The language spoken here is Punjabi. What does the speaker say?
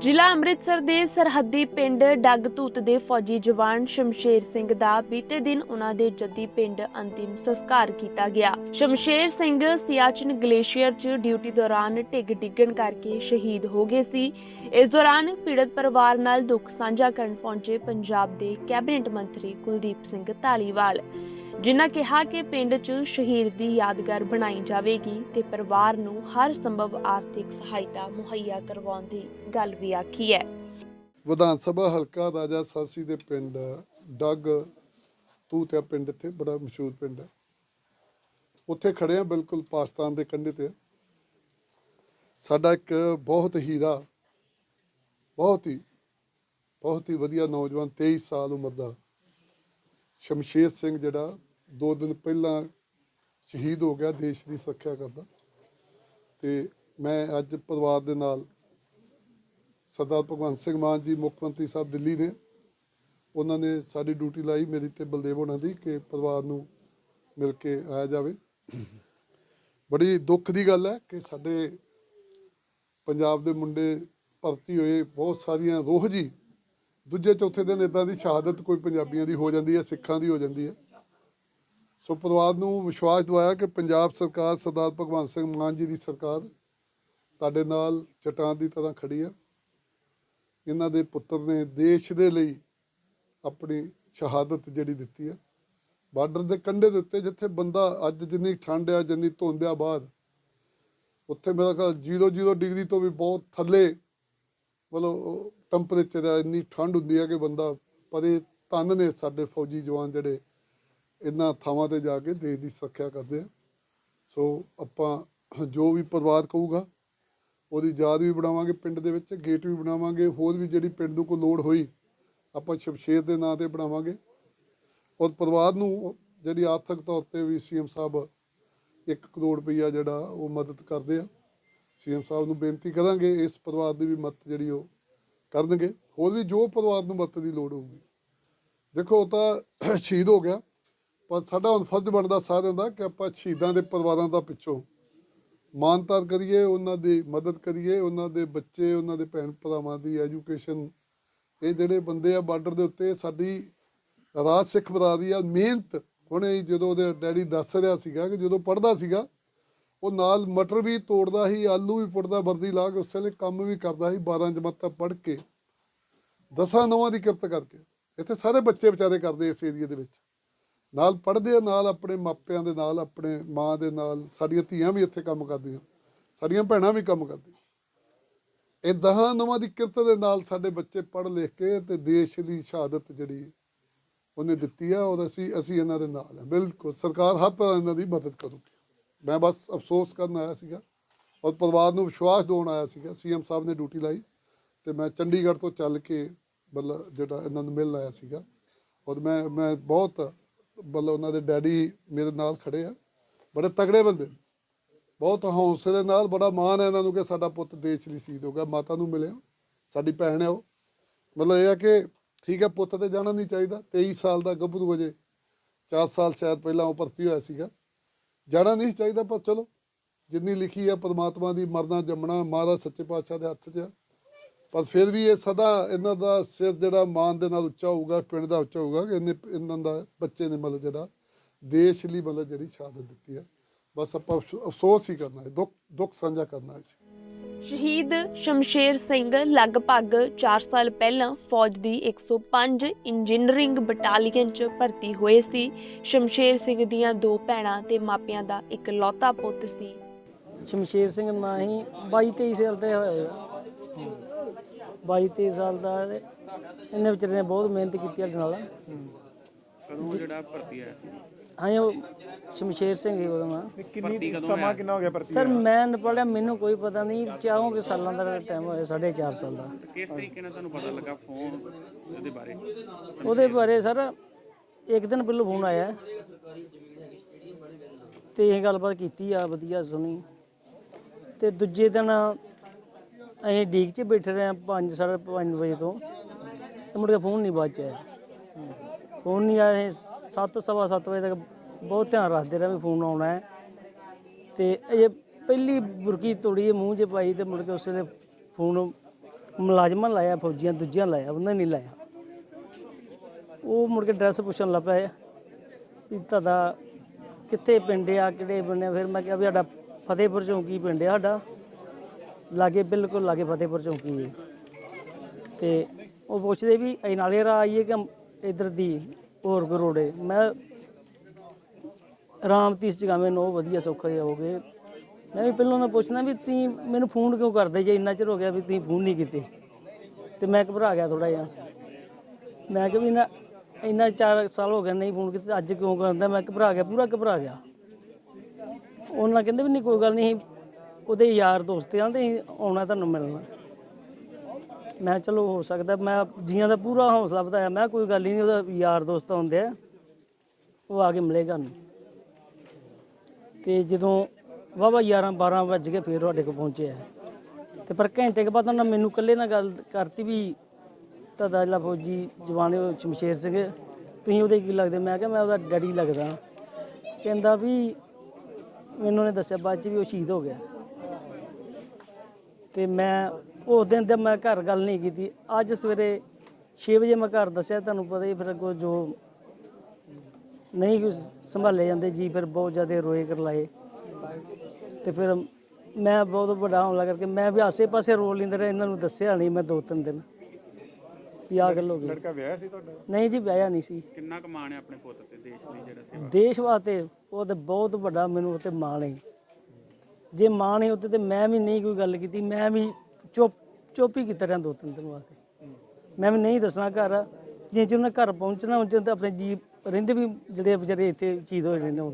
ਜ਼ਿਲ੍ਹਾ ਅੰਮ੍ਰਿਤਸਰ ਦੇ ਸਰਹੱਦੀ ਪਿੰਡ ਡੱਗਤੂਤ ਦੇ ਫੌਜੀ ਜਵਾਨ ਸ਼ਮਸ਼ੇਰ ਸਿੰਘ ਦਾ ਬੀਤੇ ਦਿਨ ਉਹਨਾਂ ਦੇ ਜੱਦੀ ਪਿੰਡ ਅੰਤਿਮ ਸੰਸਕਾਰ ਕੀਤਾ ਗਿਆ। ਸ਼ਮਸ਼ੇਰ ਸਿੰਘ ਸਿਆਚਿਨ ਗਲੇਸ਼ੀਅਰ 'ਚ ਡਿਊਟੀ ਦੌਰਾਨ ਢਿੱਗ ਡਿੱਗਣ ਕਰਕੇ ਸ਼ਹੀਦ ਹੋ ਗਏ ਸੀ। ਇਸ ਦੌਰਾਨ ਪੀੜਤ ਪਰਿਵਾਰ ਨਾਲ ਦੁੱਖ ਸਾਂਝਾ ਕਰਨ ਪਹੁੰਚੇ ਪੰਜਾਬ ਦੇ ਕੈਬਨਿਟ ਮੰਤਰੀ ਕੁਲਦੀਪ ਸਿੰਘ ਧਾਲੀਵਾਲ। ਜਿਨ੍ਹਾਂ ਕਿਹਾ ਕਿ ਪਿੰਡ 'ਚ ਸ਼ਹੀਦ ਦੀ ਯਾਦਗਾਰ ਬਣਾਈ ਜਾਵੇਗੀ ਤੇ ਪਰਿਵਾਰ ਨੂੰ ਹਰ ਸੰਭਵ ਆਰਥਿਕ ਸਹਾਇਤਾ ਮੁਹੱਈਆ ਕਰਵਾਉਣ ਦੀ ਗੱਲ ਵੀ ਆਖੀ ਹੈ। ਵਿਧਾਨ ਸਭਾ ਹਲਕਾ ਰਾਜਾ ਸਾਸੀ ਦੇ ਪਿੰਡ, ਡੱਗ ਤੂਤਿਆ ਪਿੰਡ ਇੱਥੇ, ਬੜਾ ਮਸ਼ਹੂਰ ਪਿੰਡ ਹੈ। ਉੱਥੇ ਖੜੇ ਆ ਬਿਲਕੁਲ ਪਾਕਿਸਤਾਨ ਦੇ ਕੰਢੇ ਤੇ। ਸਾਡਾ ਇੱਕ ਬਹੁਤ ਹੀਰਾ, ਬਹੁਤ ਹੀ ਬਹੁਤ ਹੀ ਵਧੀਆ ਨੌਜਵਾਨ 23 ਸਾਲ ਉਮਰ ਦਾ ਸ਼ਮਸ਼ੇਰ ਸਿੰਘ ਜਿਹੜਾ ਦੋ ਦਿਨ ਪਹਿਲਾਂ ਸ਼ਹੀਦ ਹੋ ਗਿਆ, ਦੇਸ਼ ਦੀ ਸੁਰੱਖਿਆ ਕਰਦਾ। ਤੇ ਮੈਂ ਅੱਜ ਪਰਿਵਾਰ ਦੇ ਨਾਲ ਸਰਦਾਰ ਭਗਵੰਤ ਸਿੰਘ ਮਾਨ ਜੀ, ਮੁੱਖ ਮੰਤਰੀ ਸਾਹਿਬ ਦਿੱਲੀ ਨੇ। ਉਹਨਾਂ ਨੇ ਸਾਡੀ ਡਿਊਟੀ ਲਾਈ ਮੇਰੀ ਤੇ ਬਲਦੇਵ ਹੋਣਾ ਦੀ ਕਿ ਪਰਿਵਾਰ ਨੂੰ ਮਿਲ ਕੇ ਆਇਆ ਜਾਵੇ। ਬੜੀ ਦੁੱਖ ਦੀ ਗੱਲ ਹੈ ਕਿ ਸਾਡੇ ਪੰਜਾਬ ਦੇ ਮੁੰਡੇ ਭਰਤੀ ਹੋਏ ਬਹੁਤ ਸਾਰੀਆਂ ਰੋਹ ਜੀ ਦੂਜੇ ਚੌਥੇ ਦਿਨ ਇਦਾਂ ਦੀ ਸ਼ਹਾਦਤ ਕੋਈ ਪੰਜਾਬੀਆਂ ਦੀ ਹੋ ਜਾਂਦੀ ਹੈ, ਸਿੱਖਾਂ ਦੀ ਹੋ ਜਾਂਦੀ ਹੈ। ਸੋ ਪਰਿਵਾਰ ਨੂੰ ਵਿਸ਼ਵਾਸ ਦਿਵਾਇਆ ਕਿ ਪੰਜਾਬ ਸਰਕਾਰ ਸਰਦਾਰ ਭਗਵੰਤ ਸਿੰਘ ਮਾਨ ਜੀ ਦੀ ਸਰਕਾਰ ਤੁਹਾਡੇ ਨਾਲ ਚਟਾਨ ਦੀ ਤਰ੍ਹਾਂ ਖੜੀ ਹੈ। ਇਹਨਾਂ ਦੇ ਪੁੱਤਰ ਨੇ ਦੇਸ਼ ਦੇ ਲਈ ਆਪਣੀ ਸ਼ਹਾਦਤ ਜਿਹੜੀ ਦਿੱਤੀ ਹੈ। ਬਾਰਡਰ ਦੇ ਕੰਢੇ ਦੇ ਉੱਤੇ ਜਿੱਥੇ ਬੰਦਾ ਅੱਜ ਜਿੰਨੀ ਠੰਡ ਆ, ਜਿੰਨੀ ਧੁੰਦ ਆ ਬਾਅਦ, ਉੱਥੇ ਮੇਰਾ ਖਿਆਲ 0-0 ਡਿਗਰੀ ਤੋਂ ਵੀ ਬਹੁਤ ਥੱਲੇ, ਮਤਲਬ ਟੈਂਪਰੇਚਰ ਹੈ ਇੰਨੀ ਠੰਡ ਹੁੰਦੀ ਹੈ ਕਿ ਬੰਦਾ ਪਰੇ ਤਨ ਨੇ ਸਾਡੇ ਫੌਜੀ ਜਵਾਨ ਜਿਹੜੇ, ਇਹਨਾਂ ਥਾਵਾਂ ਤੇ ਜਾ ਕੇ ਦੇਸ਼ ਦੀ ਸੁਰੱਖਿਆ ਕਰਦੇ ਆ। ਸੋ ਆਪਾਂ ਜੋ ਵੀ ਪਰਿਵਾਰ ਕਹੂਗਾ, ਉਹਦੀ ਯਾਦ ਵੀ ਬਣਾਵਾਂਗੇ ਪਿੰਡ ਦੇ ਵਿੱਚ ਗੇਟ ਵੀ ਬਣਾਵਾਂਗੇ, ਹੋਰ ਵੀ ਜਿਹੜੀ ਪਿੰਡ ਨੂੰ ਕੋਈ ਲੋੜ ਹੋਈ, ਆਪਾਂ ਸ਼ਮਸ਼ੇਰ ਦੇ ਨਾਂ ਤੇ ਬਣਾਵਾਂਗੇ। ਔਰ ਪਰਿਵਾਰ ਨੂੰ ਜਿਹੜੀ ਆਰਥਿਕ ਤੌਰ ਤੇ ਵੀ ਸੀਐਮ ਸਾਹਿਬ 1 ਕਰੋੜ ਰੁਪਈਆ ਜਿਹੜਾ ਉਹ ਮਦਦ ਕਰਦੇ ਆ। ਸੀਐਮ ਸਾਹਿਬ ਨੂੰ ਬੇਨਤੀ ਕਰਾਂਗੇ ਇਸ ਪਰਿਵਾਰ ਦੀ ਵੀ ਮਦਦ ਜਿਹੜੀ ਉਹ ਕਰਨਗੇ, ਹੋਰ ਵੀ ਜੋ ਪਰਿਵਾਰ ਨੂੰ ਮਦਦ ਦੀ ਲੋੜ ਹੋਊਗੀ। ਦੇਖੋ, ਉਹ ਤਾਂ ਸ਼ਹੀਦ ਹੋ ਗਿਆ, ਪਰ ਸਾਡਾ ਹੁਣ ਫਰਜ਼ ਬਣਦਾ ਸਾਰਿਆਂ ਦਾ ਕਿ ਆਪਾਂ ਸ਼ਹੀਦਾਂ ਦੇ ਪਰਿਵਾਰਾਂ ਦਾ ਪਿੱਛੋਂ ਮਾਨਤਾਰ ਕਰੀਏ, ਉਹਨਾਂ ਦੀ ਮਦਦ ਕਰੀਏ, ਉਹਨਾਂ ਦੇ ਬੱਚੇ, ਉਹਨਾਂ ਦੇ ਭੈਣ ਭਰਾਵਾਂ ਦੀ ਐਜੂਕੇਸ਼ਨ ਇਹ ਜਿਹੜੇ ਬੰਦੇ ਆ ਬਾਰਡਰ ਦੇ ਉੱਤੇ, ਸਾਡੀ ਰਾਜ ਸਿੱਖ ਬਰਾਦਰੀ ਆ, ਮਿਹਨਤ। ਹੁਣੇ ਜਦੋਂ ਉਹਦੇ ਡੈਡੀ ਦੱਸ ਰਿਹਾ ਸੀਗਾ ਕਿ ਜਦੋਂ ਪੜਦਾ ਸੀਗਾ ਉਹ ਨਾਲ ਮਟਰ ਵੀ ਤੋੜਦਾ ਸੀ, ਆਲੂ ਵੀ ਪੁੱਟਦਾ, ਵਰਦੀ ਲਾ ਕੇ ਉਸ ਵੇਲੇ ਕੰਮ ਵੀ ਕਰਦਾ ਸੀ 12 ਜਮਾਤਾਂ ਪੜ੍ਹ ਕੇ। ਦਸਾਂ ਨੌਵਾਂ ਦੀ ਕਿਰਤ ਕਰਕੇ। ਇੱਥੇ ਸਾਰੇ ਬੱਚੇ ਵਿਚਾਰੇ ਕਰਦੇ ਇਸ ਏਰੀਏ ਦੇ ਵਿੱਚ। ਨਾਲ ਪੜ੍ਹਦੇ ਆ, ਨਾਲ ਆਪਣੇ ਮਾਪਿਆਂ ਦੇ ਨਾਲ, ਆਪਣੇ ਮਾਂ ਦੇ ਨਾਲ, ਸਾਡੀਆਂ ਧੀਆਂ ਵੀ ਇੱਥੇ ਕੰਮ ਕਰਦੀਆਂ, ਸਾਡੀਆਂ ਭੈਣਾਂ ਵੀ ਕੰਮ ਕਰਦੀਆਂ। ਇਹ ਦਹਾਂ ਨਵਾਂ ਦੀ ਕਿਰਤ ਦੇ ਨਾਲ ਸਾਡੇ ਬੱਚੇ ਪੜ੍ਹ ਲਿਖ ਕੇ ਤੇ ਦੇਸ਼ ਦੀ ਸ਼ਹਾਦਤ ਜਿਹੜੀ ਉਹਨੇ ਦਿੱਤੀ ਆ, ਔਰ ਅਸੀਂ ਅਸੀਂ ਇਹਨਾਂ ਦੇ ਨਾਲ ਹਾਂ ਬਿਲਕੁਲ, ਸਰਕਾਰ ਹਰ ਤਰ੍ਹਾਂ ਇਹਨਾਂ ਦੀ ਮਦਦ ਕਰੂਗੀ। ਮੈਂ ਬਸ ਅਫਸੋਸ ਕਰਨ ਆਇਆ ਸੀਗਾ ਔਰ ਪਰਿਵਾਰ ਨੂੰ ਵਿਸ਼ਵਾਸ ਦਿਵਾਉਣ ਆਇਆ ਸੀਗਾ। ਸੀਐਮ ਸਾਹਿਬ ਨੇ ਡਿਊਟੀ ਲਾਈ ਤੇ ਮੈਂ ਚੰਡੀਗੜ੍ਹ ਤੋਂ ਚੱਲ ਕੇ ਮਤਲਬ ਜਿਹੜਾ ਇਹਨਾਂ ਨੂੰ ਮਿਲਣ ਆਇਆ ਸੀਗਾ। ਔਰ ਮੈਂ ਮੈਂ ਬਹੁਤ ਮਤਲਬ ਉਹਨਾਂ ਦੇ ਡੈਡੀ ਮੇਰੇ ਨਾਲ ਖੜੇ ਆ। ਬੜੇ ਤਗੜੇ ਬੰਦੇ। ਬਹੁਤ ਹੌਸਲੇ ਨਾਲ, ਬੜਾ ਮਾਣ ਹੈ ਇਹਨਾਂ ਨੂੰ ਕਿ ਸਾਡਾ ਪੁੱਤ ਦੇਸ਼ ਲਈ ਸ਼ਹੀਦ ਹੋ ਗਿਆ, ਮਾਤਾ ਨੂੰ ਮਿਲਿਆ, ਸਾਡੀ ਭੈਣ ਹੈ ਉਹ। ਮਤਲਬ ਇਹ ਹੈ ਕਿ ਠੀਕ ਹੈ, ਪੁੱਤ ਤੇ ਜਾਣਾ ਨਹੀਂ ਚਾਹੀਦਾ। 23 ਸਾਲ ਦਾ ਗੱਭਰੂ ਵਜੇ 4 ਸਾਲ ਸ਼ਾਇਦ ਪਹਿਲਾਂ ਉਹ ਭਰਤੀ ਹੋਇਆ ਸੀਗਾ। ਜਾਣਾ ਨਹੀਂ ਚਾਹੀਦਾ, ਪਰ ਚਲੋ, ਜਿੰਨੀ ਲਿਖੀ ਹੈ ਪਰਮਾਤਮਾ ਦੀ, ਮਰਨਾ ਜੰਮਣਾ, ਮਾਂ ਦਾ ਸੱਚੇ ਪਾਤਸ਼ਾਹ ਦੇ ਹੱਥ 'ਚ ਆ। ਪਰ ਫਿਰ ਵੀ ਇਹ ਸਦਾ ਇਹਨਾਂ ਦਾ ਸਿਰ ਜਿਹੜਾ ਮਾਨ ਦੇ ਨਾਲ ਉੱਚਾ ਹੋਊਗਾ, ਪਿੰਡ ਦਾ ਉੱਚਾ ਹੋਊਗਾ, ਕਿ ਇਹਨੇ ਇਹਨਾਂ ਦਾ ਬੱਚੇ ਨੇ ਮਤਲਬ ਜਿਹੜਾ ਦੇਸ਼ ਲਈ ਮਤਲਬ ਜਿਹੜੀ ਸ਼ਹਾਦਤ ਦਿੱਤੀ ਹੈ ਬਸ ਆਪਾਂ ਅਫਸੋ- ਅਫਸੋਸ ਹੀ ਕਰਨਾ ਹੈ ਦੁੱਖ ਦੁੱਖ ਸਾਂਝਾ ਕਰਨਾ ਹੈ ਸ਼ਹੀਦ ਸ਼ਮਸ਼ੇਰ ਸਿੰਘ ਲਗਭਗ 4 ਸਾਲ ਪਹਿਲਾਂ ਫੌਜ ਦੀ 105 ਇੰਜੀਨੀਅਰਿੰਗ ਬਟਾਲੀਅਨ 'ਚ ਭਰਤੀ ਹੋਏ ਸੀ। ਸ਼ਮਸ਼ੇਰ ਸਿੰਘ ਦੀਆਂ ਦੋ ਭੈਣਾਂ ਤੇ ਮਾਪਿਆਂ ਦਾ ਇਕਲੌਤਾ ਪੁੱਤ ਸੀ। ਸ਼ਮਸ਼ੇਰ ਸਿੰਘ ਨਾਂ ਹੀ 22 23 ਸਾਲ ਦੇ ਹੋਏ ਆ 22 23 ਸਾਲ ਦਾ ਇਹਨੇ ਵਿਚਾਰੇ ਨੇ ਬਹੁਤ ਮਿਹਨਤ ਕੀਤੀ ਸਾਡੇ ਨਾਲ। ਕਦੋਂ ਜਿਹੜਾ ਭਰਤੀ ਆਇਆ ਸੀ? ਹਾਂ ਉਹ ਸ਼ਮਸ਼ੇਰ ਸਿੰਘ ਹੀ ਉਹਦਾ ਨਾਂ ਕਿੰਨੀ ਸਮਾਂ ਕਿੰਨਾ ਹੋ ਗਿਆ ਭਰਤੀ ਸਰ ਮੈਂ ਨ ਪੜਿਆ ਮੈਨੂੰ ਕੋਈ ਪਤਾ ਨਹੀਂ ਚਾਹੋਂ ਕਿ ਸਾਲਾਂ ਦਾ ਟਾਈਮ ਹੋਇਆ 4.5 ਸਾਲ ਦਾ। ਕਿਸ ਤਰੀਕੇ ਨਾਲ ਤੁਹਾਨੂੰ ਪਤਾ ਲੱਗਾ ਫੋਨ ਉਹਦੇ ਬਾਰੇ? ਉਹਦੇ ਬਾਰੇ ਸਰ ਇੱਕ ਦਿਨ ਪਹਿਲਾਂ ਫੋਨ ਆਇਆ। ਤੇ ਇਹ ਗੱਲਬਾਤ ਕੀਤੀ ਆ ਵਧੀਆ ਸੁਣੀ। ਤੇ ਦੂਜੇ ਦਿਨ ਅਸੀਂ ਡੀਕ 'ਚ ਬੈਠੇ ਰਹੇ 5 5:30 ਵਜੇ ਤੋਂ। ਤੇ ਮੁੜ ਕੇ ਫੋਨ ਨਹੀਂ ਬਾਅਦ ਚ ਆਇਆ ਫੋਨ ਨਹੀਂ ਆਇਆ ਅਸੀਂ ਸੱਤ, ਸਵਾ ਸੱਤ ਵਜੇ ਤੱਕ ਬਹੁਤ ਧਿਆਨ ਰੱਖਦੇ ਰਹੇ ਵੀ ਫੋਨ ਆਉਣਾ ਹੈ। ਤੇ ਇਹ ਪਹਿਲੀ ਬੁਰਕੀ ਤੋੜੀ ਮੂੰਹ 'ਚ ਪਾਈ ਤੇ ਮੁੜ ਕੇ ਉਸੇ ਵੇਲੇ ਫੋਨ ਮੁਲਾਜ਼ਮਾਂ ਲਾਇਆ, ਫੌਜੀਆਂ ਦੂਜਿਆਂ ਲਾਇਆ, ਉਹਨਾਂ ਨਹੀਂ ਲਾਇਆ। ਉਹ ਮੁੜ ਕੇ ਐਡਰੈਸ ਪੁੱਛਣ ਲੱਗ ਪਿਆ ਵੀ ਤੁਹਾਡਾ ਕਿੱਥੇ ਪਿੰਡ ਆ, ਕਿਹੜੇ ਬੰਨੇ ਫਿਰ ਮੈਂ ਕਿਹਾ ਵੀ ਸਾਡਾ ਫਤਿਹਪੁਰ ਚੌਂਕੀ ਪਿੰਡ ਆ ਸਾਡਾ। ਲਾਗੇ, ਬਿਲਕੁਲ ਲਾਗੇ ਫਤਿਹਪੁਰ ਚੌਂਕੀ ਹੈ। ਤੇ ਉਹ ਪੁੱਛਦੇ ਵੀ ਇਹ ਨਾਲੇ ਰਾਹ ਆਈਏ ਕਿ ਇਧਰ ਦੀ ਹੋਰ ਕੋਈ ਮੈਂ ਰਾਮ ਤੀਸ ਜਗਾਵੇਂ ਨੂੰ ਵਧੀਆ ਸੌਖਾ ਹੋ ਗਏ। ਮੈਂ ਵੀ ਪਹਿਲਾਂ ਉਹਨਾਂ ਪੁੱਛਣਾ ਵੀ ਤੁਸੀਂ ਮੈਨੂੰ ਫੋਨ ਕਿਉਂ ਕਰਦੇ ਜੇ? ਇੰਨਾ ਚਿਰ ਹੋ ਗਿਆ ਵੀ ਤੁਸੀਂ ਫੋਨ ਨਹੀਂ ਕੀਤੇ। ਤੇ ਮੈਂ ਘਬਰਾ ਗਿਆ ਥੋੜਾ ਜਿਹਾ। ਮੈਂ ਕਿਹਾ ਵੀ ਨਾ ਇੰਨਾ 4 ਸਾਲ ਹੋ ਗਏ ਨਹੀਂ ਫੋਨ ਕੀਤਾ, ਅੱਜ ਕਿਉਂ ਕਰਦਾ? ਮੈਂ ਘਬਰਾ ਗਿਆ, ਪੂਰਾ ਘਬਰਾ ਗਿਆ। ਉਹਨਾਂ ਕਹਿੰਦੇ ਵੀ ਨਹੀਂ, ਕੋਈ ਗੱਲ ਨਹੀਂ ਉਹਦੇ ਯਾਰ ਦੋਸਤ ਆ, ਤੇ ਅਸੀਂ ਆਉਣਾ ਤੁਹਾਨੂੰ ਮਿਲਣਾ। ਮੈਂ ਕਿਹਾ ਚਲੋ ਹੋ ਸਕਦਾ, ਮੈਂ ਜੀਆਂ ਦਾ ਪੂਰਾ ਹੌਸਲਾ ਵਧਾਇਆ। ਮੈਂ ਕੋਈ ਗੱਲ ਹੀ ਨਹੀਂ, ਉਹਦਾ ਯਾਰ ਦੋਸਤ ਆਉਂਦੇ ਆ, ਉਹ ਆ ਕੇ ਮਿਲੇਗਾ ਨੂੰ ਤੇ ਜਦੋਂ ਵਾਵਾ 11 12 ਵੱਜ ਕੇ ਫੇਰ ਤੁਹਾਡੇ ਕੋਲ ਪਹੁੰਚਿਆ ਤੇ ਪਰ ਘੰਟੇ ਕੇ ਬਾਅਦ ਉਹਨਾਂ ਮੈਨੂੰ ਇਕੱਲੇ ਨਾਲ ਗੱਲ ਕਰਤੀ ਵੀ ਤੁਹਾਡਾ ਜਿਹੜਾ ਫੌਜੀ ਜਵਾਨ ਹੈ ਉਹ ਸ਼ਮਸ਼ੇਰ ਸਿੰਘ, ਤੁਸੀਂ ਉਹਦੇ ਕੀ ਲੱਗਦੇ? ਮੈਂ ਕਿਹਾ ਮੈਂ ਉਹਦਾ ਡੈਡੀ ਲੱਗਦਾ। ਕਹਿੰਦਾ ਵੀ ਮੈਨੂੰ ਨੇ ਦੱਸਿਆ, ਬਾਅਦ ਚ ਵੀ ਉਹ ਸ਼ਹੀਦ ਹੋ ਗਿਆ। ਤੇ ਮੈਂ ਉਸ ਦਿਨ ਤੇ ਮੈਂ ਘਰ ਗੱਲ ਨਹੀਂ ਕੀਤੀ। ਅੱਜ ਸਵੇਰੇ 6 ਵਜੇ ਮੈਂ ਘਰ ਦੱਸਿਆ ਤੁਹਾਨੂੰ ਪਤਾ ਹੀ ਫਿਰ ਅੱਗੋਂ ਜੋ ਨਹੀਂ ਕੁਛ ਸੰਭਾਲੇ ਜਾਂਦੇ ਜੀ ਫਿਰ ਬਹੁਤ ਜ਼ਿਆਦਾ ਰੋਏ ਕਰ ਲਾਏ ਤੇ ਫਿਰ ਮੈਂ ਬਹੁਤ ਵੱਡਾ ਹਮਲਾ ਕਰਕੇ ਮੈਂ ਵੀ ਆਸੇ-ਪਾਸੇ ਰੋ ਲੈਂਦੇ ਰਹੇ ਇਹਨਾਂ ਨੂੰ ਦੱਸਿਆ ਨਹੀਂ ਮੈਂ ਦੋ ਤਿੰਨ ਦਿਨ। ਵੀ ਆਹ ਗੱਲ ਹੋ ਗਈ। ਲੜਕਾ ਵਿਆਹ ਸੀ ਤੁਹਾਡਾ? ਨਹੀਂ ਜੀ ਵਿਆਹਿਆ ਨਹੀਂ ਸੀ। ਕਿੰਨਾ ਕੁ ਮਾਣ ਹੈ ਆਪਣੇ ਪੁੱਤ ਤੇ ਦੇਸ਼ ਲਈ ਜਿਹੜਾ ਸੇਵਾ ਦੇਸ਼ ਵਾਸਤੇ ਉਹ ਤੇ ਬਹੁਤ ਵੱਡਾ ਮੈਨੂੰ ਉੱਤੇ ਮਾਣ ਹੈ। ਜੇ ਮਾਣ ਹੈ ਉੱਤੇ ਤੇ ਮੈਂ ਵੀ ਨਹੀਂ ਕੋਈ ਗੱਲ ਕੀਤੀ ਮੈਂ ਵੀ ਚੁੱਪ ਚੁੱਪ ਹੀ ਕੀਤਾ ਰਿਹਾ ਦੋ ਤਿੰਨ ਦਿਨ ਵਾਸਤੇ ਮੈਂ ਵੀ ਨਹੀਂ ਦੱਸਣਾ ਘਰ ਜੇ ਜੇ ਉਹਨਾਂ ਘਰ ਪਹੁੰਚਣਾ ਉਹਨਾਂ ਤਾਂ ਆਪਣੇ ਜੀ ਰਹਿੰਦੇ ਵੀ ਜਿਹੜੇ ਵਿਚਾਰੇ ਇੱਥੇ ਚੀਜ਼ ਹੋਏ ਨੇ। ਹੋ